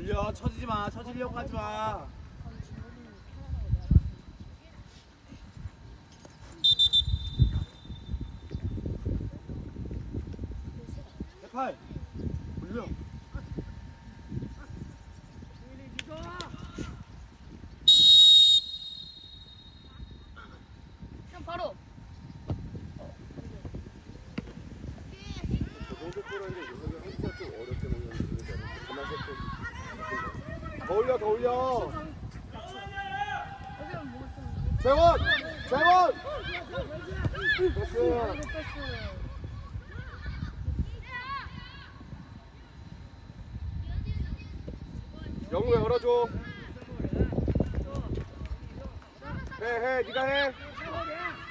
올려. 쳐지지 마. 쳐지려고 하지 마. 팔 올려 형 바로. 저정도 끌었는데 요새 한수가 좀 어렵게 먹는데 가만 좀. 더 올려 더 올려. 여기는 뭐 좀. 재원 재원. 됐어. 이거 패스. 영우 열어줘. 해, 해, 네가 해.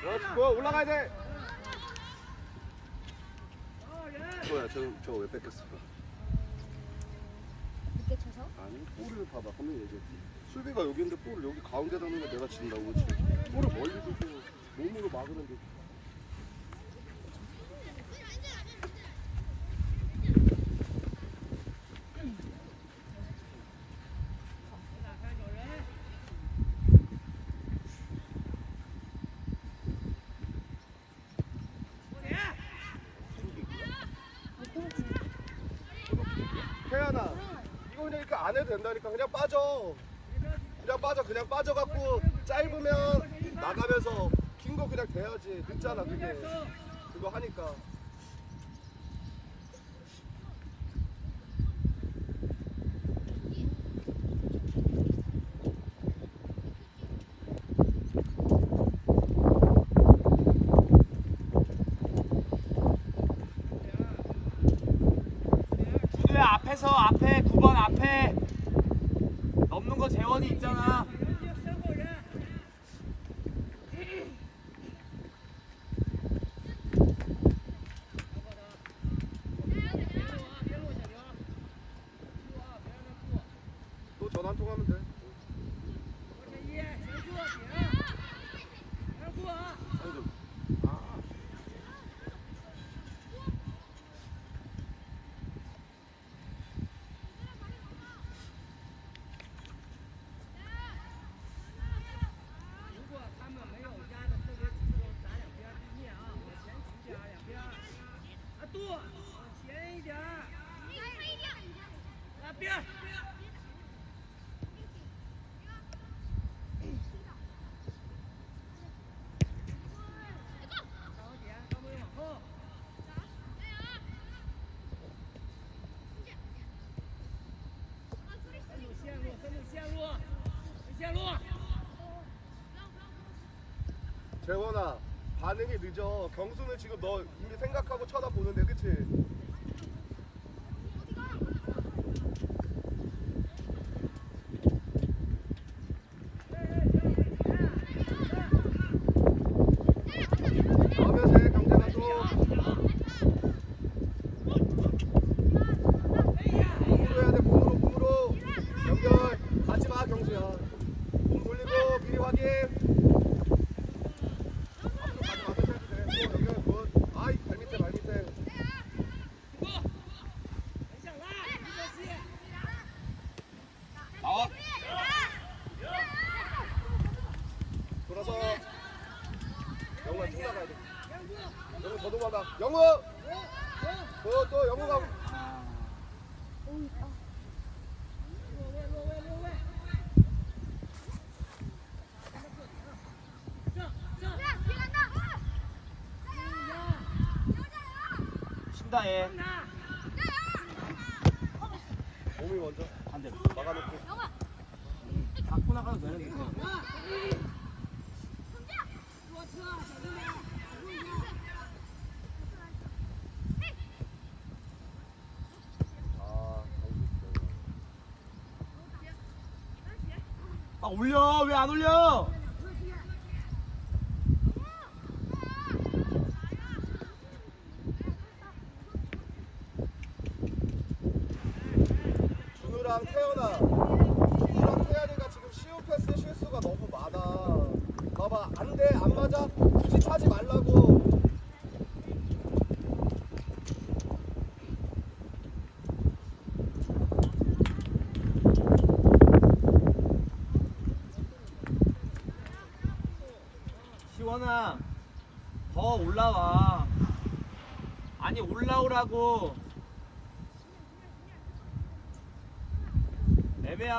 그렇지, 뭐 올라가야 돼. 뭐야, 저, 저거 왜 뺏겼어? 늦게 쳐서? 아니, 볼을 봐봐. 한번 얘기했지. 수비가 여기인데 볼을 여기 가운데 넣는 거 내가 진다고, 그렇지? 볼을 멀리 두고 몸으로 막으는데. 태연아, 이거 그냥 이렇게 안 해도 된다니까. 그냥 빠져. 그냥 빠져, 그냥 빠져갖고 짧으면 나가면서 긴 거 그냥 돼야지. 늦잖아, 그게. 그거 하니까. 앞에서 앞에 9번 앞에 재원이 있잖아 또 전화 한 통 하면 돼. 아니, 좀. 아. 재원아 반응이 늦어 경수는 지금 너 이미 생각하고 쳐다보는데 그치? 나오면서 해 경재가도 몸으로 해야 돼 몸으로 몸으로 연결 가지마 경수야 몸 돌리고 미리 확인 앞으로 가지 마세요. 네, 또 연결 굿. 아이 발 밑에 발 밑에. 나와 돌아서. 영우가 쭉 나가야 돼. 영우 더 도망가. 영우. 또또 영우가. 얘. 몸이 먼저 반대로 막아놓고. 갖고 나가도 되는데 안 올려. 준우랑 태연아, 준우랑 태연이가 지금 시우 패스 실수가 너무 많아. 봐봐, 안 돼, 안 맞아.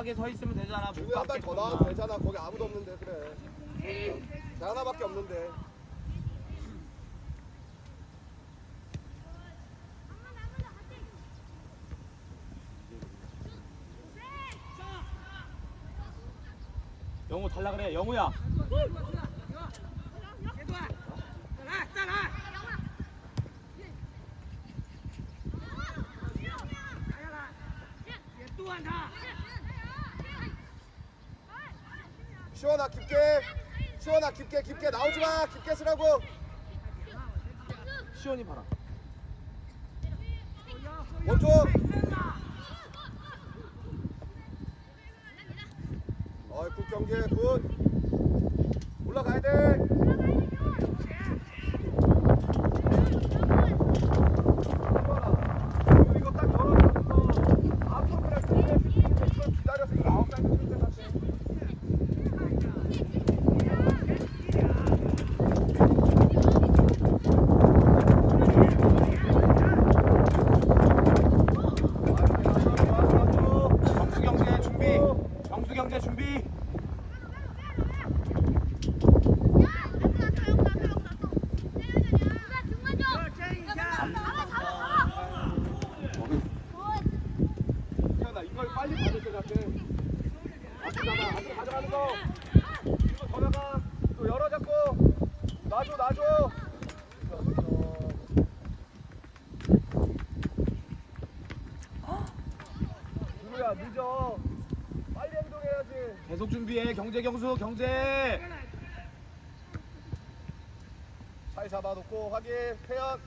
애매하게 서 있으면 되잖아 못 준우 한발 더 받겠구나. 나와도 되잖아. 거기 아무도 없는데 그래. 쟤 하나밖에 없는데. 영우 달라 그래 영우야 시원아 깊게. 시원아 깊게 깊게 나오지 마. 깊게 쓰라고. 시원이 봐라 원투. 어이 굿 경기 굿. 올라가야 돼. 시원아, 이거 딱 열어놓고 앞으로 그냥 크게 이걸 기다려서 이거 아웃 사이드 칠 때까지. 정수 경제 준비 정수 경제 준비 태연아 이걸 빨리 받을 것 같아. 앞에 잡아, 앞에 가져가는 거. 이거 더 나가. 또 열어 잡고. 놔줘, 놔줘. 준우야 늦어. 빨리 행동해야지. 계속 준비해 경제 경수 경제 잘 잡아놓고 확인. 태연.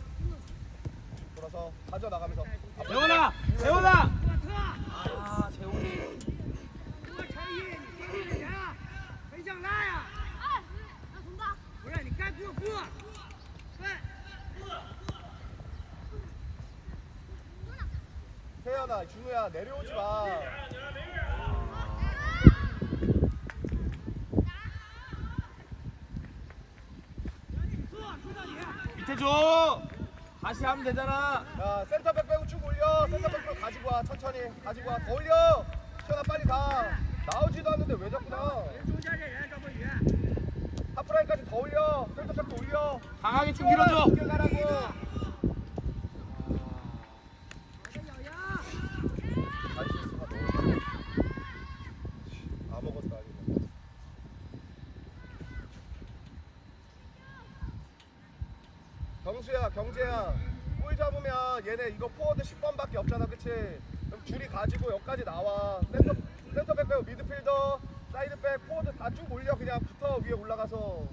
돌아서 가져 나가면서. 재원아 재원아 아 재원이 태연아, 준우야 내려오지 마. 밑에 줘 하면 되잖아. 야 센터백 빼고 쭉 올려. 센터백 빼고 가지고 와 천천히. 가지고 와 더 올려. 시원아 빨리 가. 나오지도 않는데 왜 자꾸 나? 하프라인까지 더 올려. 센터백도 올려. 강하게 쭉 밀어줘. 가라고. 아무것도 아니네 경수야 경재야 볼 잡으면 얘네 이거 포워드 10번밖에 없잖아 그치? 그럼 줄이 가지고 여기까지 나와. 센터, 센터백 빼고 미드필더 사이드백 포워드 다 쭉 올려 그냥 붙어 위에 올라가서.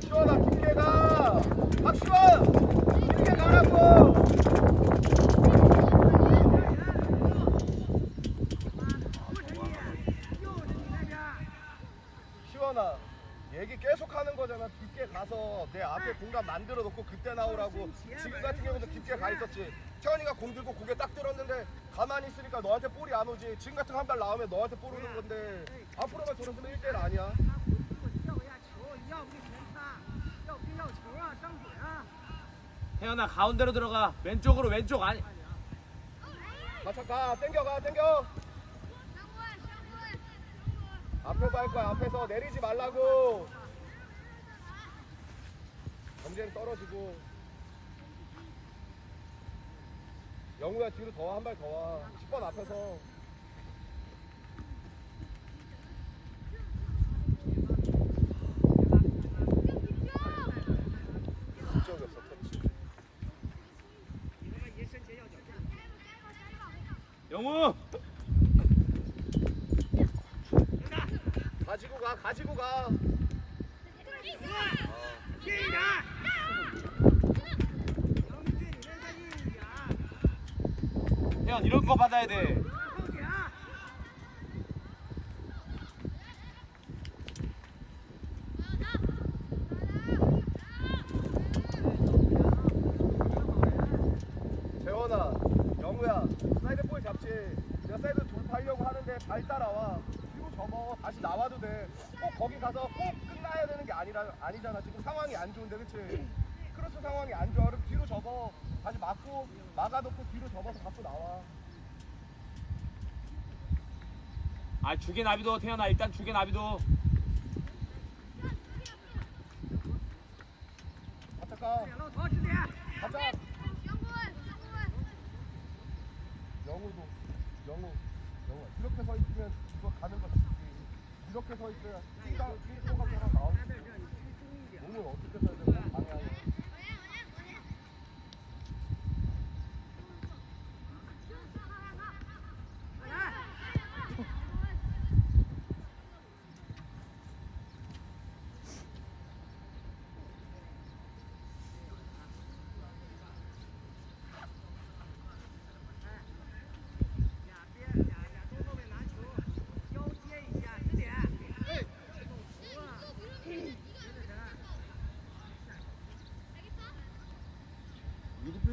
시원아 깊게 가 박시원 깊게 가라고 시원아 얘기 계속 하는 거잖아 깊게 가서 내 앞에 공간 만들어 놓고 그때 나오라고 지금 같은 경우도 깊게 가 있었지 태현이가 공 들고 고개 딱 들었는데 가만히 있으니까 너한테 볼이 안 오지. 지금 같은 한 발 나오면 너한테 볼 오는 건데. 앞으로만 돌아서면 1대1 아니야. 혜연아 가운데로 들어가. 왼쪽으로 왼쪽 아니. 가차 가 땡겨가 땡겨. 앞에서 할 거야 앞에서 내리지 말라고. 경쟁 떨어지고 영우야 뒤로 더한발 더 와. 10번 앞에서. 이쪽이었어 터치. 영우! 가지고 가 가지고 가 키퍼 받아야 돼. 재원아, 영우야, 사이드 볼 잡지. 내가 사이드 돌파하려고 하는데 발 따라와. 뒤로 접어. 다시 나와도 돼. 꼭 거기 가서 꼭 끝나야 되는 게 아니라 아니잖아. 지금 상황이 안 좋은데, 그렇지? 크로스 상황이 안 좋아. 그럼 뒤로 접어. 다시 막고 막아놓고 뒤로 접어서 갖고 나와. 아 주게 나비도 태연아 일단 주게 나비도. 가. 가자. 영우도 영우 영우 이렇게 서 있으면 이거 가는 거 이렇게 서 있어야 뛰다 뛰다가 그냥 나오지 몸을 어떻게 써야 되나 방향을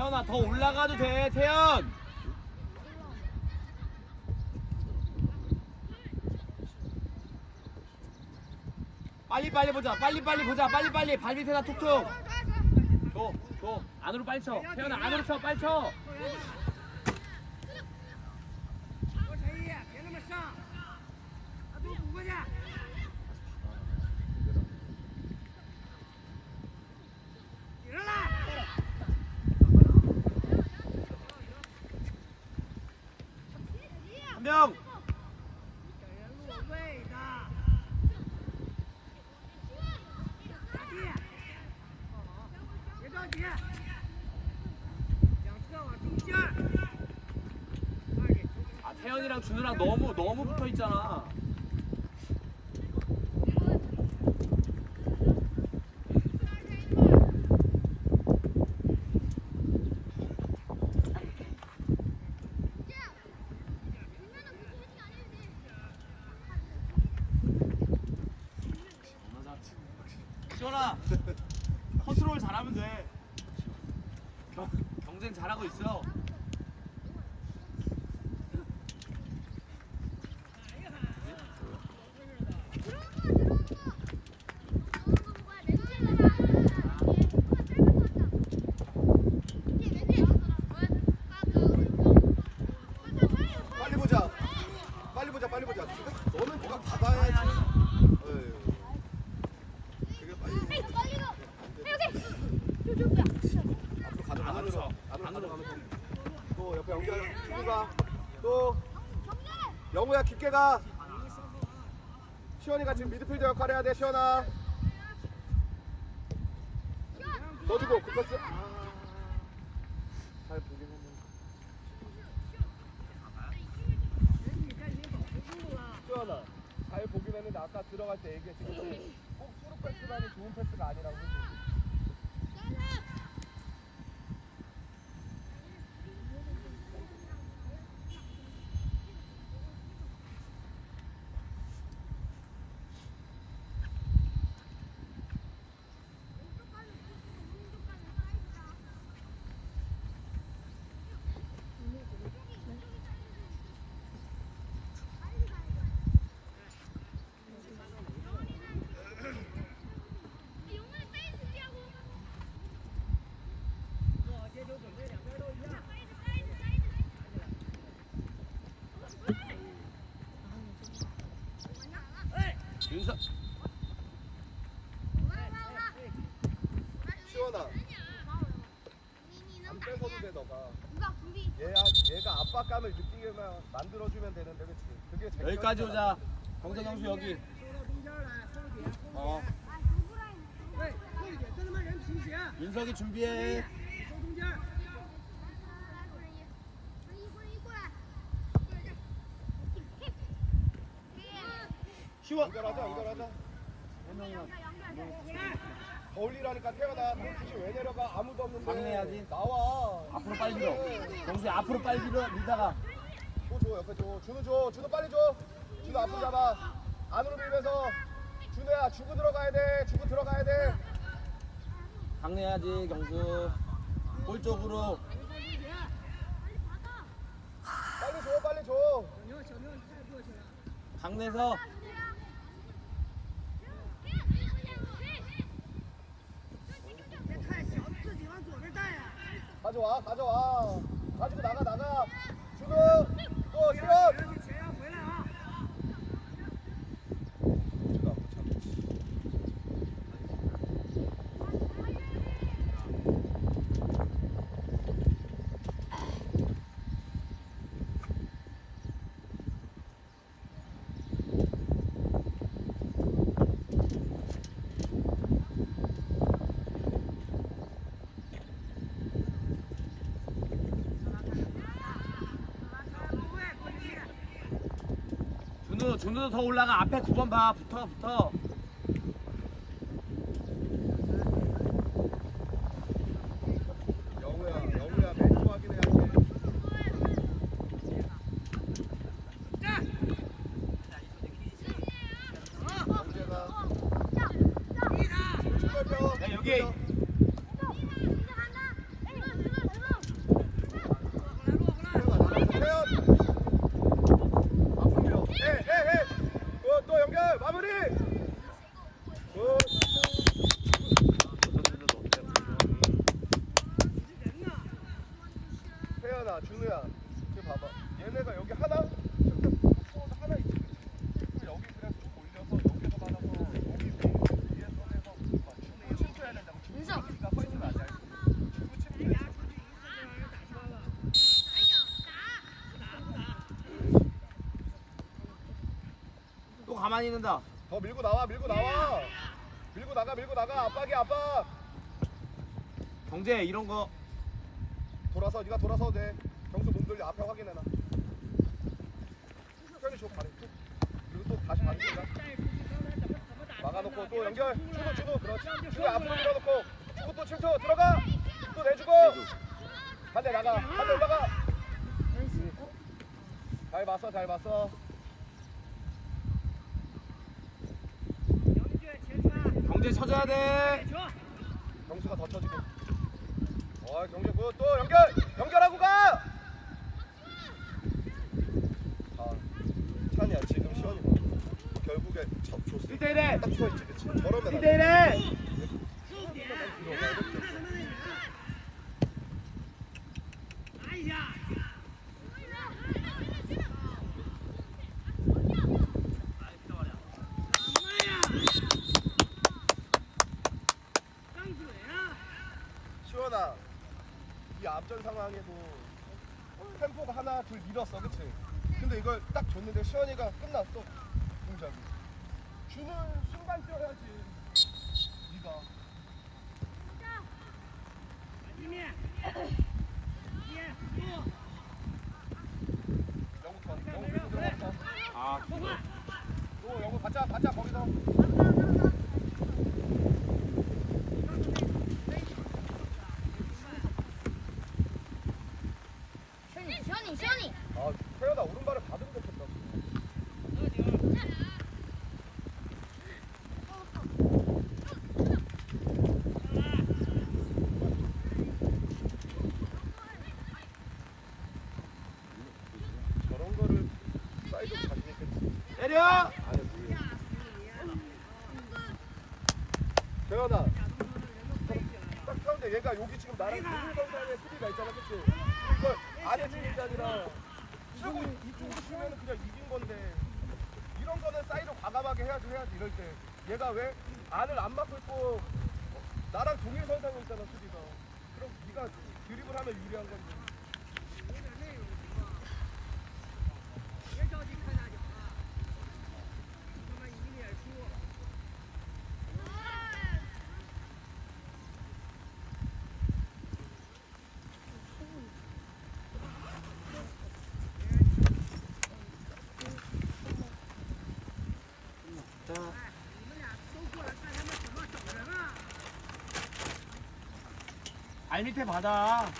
태연아 더 올라가도 돼 태연. 빨리 빨리 보자 빨리 빨리 보자 빨리 빨리 발 밑에다 툭툭. 줘, 줘. 안으로 빨리 쳐. 태연아 안으로 쳐 빨리 쳐. 태연이랑 준우랑 너무 너무 붙어 있잖아 컨트롤 잘하면 돼. 경, 경쟁 잘하고 있어. 빨리 보자 빨리 보자 빨리 보자 너는 누가 받아야지 어휴. 되게 빨리 앞으로 가자 안으로 안으로 쳐. 안으로 안으로. 가자 안으로 또 옆에 연결 친구가 또 영우야 깊게 가 시원이가 지금 미드필더 역할 해야 돼 시원아 넣어주고 그 패스 아, 잘 보긴 했는데 시원아 잘 보긴 했는데 아까 들어갈 때 얘기했지 그치? 꼭 수루 패스라는 좋은 패스가 아니라고 그치? 윤서 시원아 안 뺏어도 돼 너. 얘가 압박감을 느끼게 만들어주면 되는데 그치? 그게 제 여기까지 오자. 경선 형수 여기. 어. 윤석이 준비해. 쉬워. 연결하자, 연결하자. 한 명이랑. 거울이라니까 태어나 굳이 왜 내려가? 아무도 없는데. 막내야지. 나와. 앞으로 빨리 밀어. 동수 앞으로 빨리 밀어. 밀다가. 또줘 옆에 줘. 준우 줘. 준우 빨리 줘. 준우 앞으로 잡아. 안으로 밀면서. 준우야 주고 들어가야 돼. 주고 들어가야 돼. 강내야지 경수. 골 쪽으로. 빨리 줘 빨리 줘. 강내서. 가져와 가져와. 가지고 나가 나가. 준우 또别실 더 올라가. 앞에 9번 봐. 붙어 붙어. 영우야 영우야 매주 확인해야지 영재가 출발표 야, 여기. 태연 앞으로 밀어 해해해 또 연결 마무리 굿 준우야 지금 봐봐. 얘네가 여기 하나 또 하나 있지. 그치? 여기 그냥 쭉 올려서 여기서 받아서 여기 위에 선에서 준우 침투해야 된다고. 준우 있으면 안 돼. 준우 침투해 또 가만히 있는다. 더 밀고 나와 밀고 나와. 밀고 나가 밀고 나가. 압박이 압박. 경재 이런 거. 돌아서 네가 돌아서도 돼 돌려 앞에 확인해놔. 편히 줘 쭉. 그리고 또 다시 반대가 막아놓고 또 연결. 주도 주도. 그렇지. 주도 앞으로 밀어놓고. 주고 또 침투. 들어가. 또 내주고. 반대 나가. 반대 올라가. 잘 봤어 잘 봤어. 경재 쳐줘야 돼. 경수가 더 쳐지게 어 경수 굿또 연결 연결하고 가 아, 찬이야 지금 시원이 봐. 결국에 저 줬을 1대1해. 딱 서있지 그치 저러면 안 돼. 1대1해. 시원아 이 앞전 상황에도 템포가 하나 둘 밀었어 그치? 근데 이걸 딱 줬는데 시원이가 끝났어 동작이. 주는 순간 뛰어야지. 네가 영우턴 영우 밀고 들어갔어 아, 또 영우 받자 받자 거기서 시원이. 시원이 아 태연아 오른발을 받으면 좋겠다 저런 거를 사이드 자신 있겠지 때려. 아니 뭐야 태연아 딱 태운데 얘가 여기 지금 나랑 동일 선상의 수비가 있잖아 그치 이걸 안에 주는 게 아니라 쓰고 이쪽으로 주면 그냥 이긴 건데 이런 거는 사이드 과감하게 해야지 해야지 이럴 때 얘가 왜 안을 안 막고 있고 어, 나랑 동일 선상에 있잖아 수비가 그럼 네가 드리블 하면 유리한 건데 발 밑에 받아